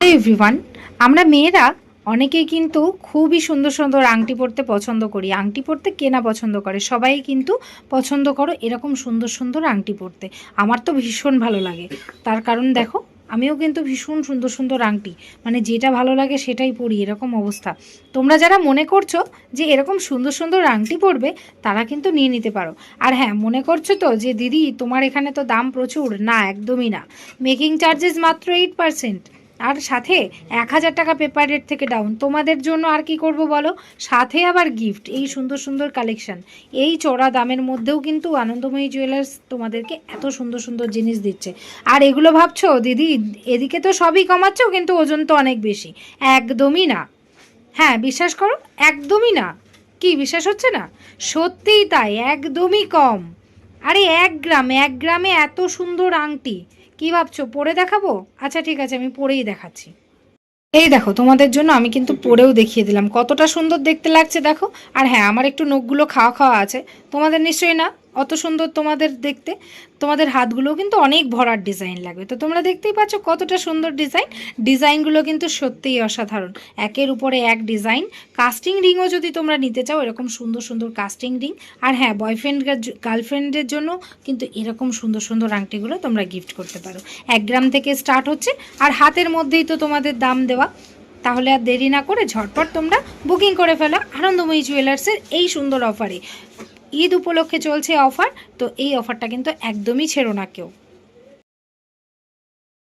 Everyone আমরা মেয়েরা অনেকেই কিন্তু খুবই সুন্দর সুন্দর আংটি পরতে পছন্দ করি। আংটি পরতে কেনা পছন্দ করে? সবাই কিন্তু পছন্দ করো এরকম সুন্দর সুন্দর আংটি পরতে। আমার তো ভীষণ ভালো লাগে। তার কারণ দেখো, আমিও কিন্তু ভীষণ সুন্দর সুন্দর আংটি। মানে যেটা ভালো লাগে সেটাই পরি, এরকম অবস্থা। তোমরা যারা মনে করছ যে এরকম সুন্দর সুন্দর আংটি পরবে, তারা কিন্তু নিয়ে নিতে পারো। আর হ্যাঁ মনে করছ তো যে দিদি, তোমার এখানে তো দাম প্রচুর? না, একদমই না। মেকিং চার্জেস মাত্র এইট পার্সেন্ট আর সাথে এক হাজার টাকা পেপার রেট থেকে ডাউন তোমাদের জন্য আর কি করব বলো? সাথে আবার গিফট এই সুন্দর সুন্দর কালেকশন এই চড়া দামের মধ্যেও কিন্তু আনন্দময়ী জুয়েলার্স তোমাদেরকে এত সুন্দর সুন্দর জিনিস দিচ্ছে। আর এগুলো ভাবছ, দিদি? এদিকে তো সবই কমাচ্ছ, কিন্তু ওজন তো অনেক বেশি। একদমই না। হ্যাঁ বিশ্বাস করো, একদমই না। কি, বিশ্বাস হচ্ছে না? সত্যিই তাই, একদমই কম। আরে এক গ্রামে এক গ্রামে এত সুন্দর আংটি। কি ভাবছ? পরে দেখাবো? আচ্ছা ঠিক আছে, আমি পরেই দেখাচ্ছি। এই দেখো, তোমাদের জন্য আমি কিন্তু পরেও দেখিয়ে দিলাম। কতটা সুন্দর দেখতে লাগছে, দেখো। আর হ্যাঁ আমার একটু নখগুলো খাওয়া খাওয়া আছে। তোমাদের নিশ্চয়ই না? অত সুন্দর তোমাদের দেখতে। তোমাদের হাতগুলোও কিন্তু অনেক ভরার ডিজাইন লাগবে। তো তোমরা দেখতেই পাচ্ছ কতটা সুন্দর ডিজাইন। ডিজাইনগুলো কিন্তু সত্যিই অসাধারণ। একের উপরে এক ডিজাইন। কাস্টিং রিংও যদি তোমরা নিতে চাও, এরকম সুন্দর সুন্দর কাস্টিং রিং। আর হ্যাঁ বয়ফ্রেন্ড গার্লফ্রেন্ডের জন্য কিন্তু এরকম সুন্দর সুন্দর আংটিগুলো তোমরা গিফট করতে পারো। এক গ্রাম থেকে স্টার্ট হচ্ছে। আর হাতের মধ্যেই তো তোমাদের দাম দেওয়া। তাহলে আর দেরি না করে ঝটপট তোমরা বুকিং করে ফেলো আনন্দময়ী জুয়েলার্সের এই সুন্দর অফারে ঈদ উপলক্ষে চলছে অফার তো এই অফারটা কিন্তু একদমই ছেড়ো না কেউ।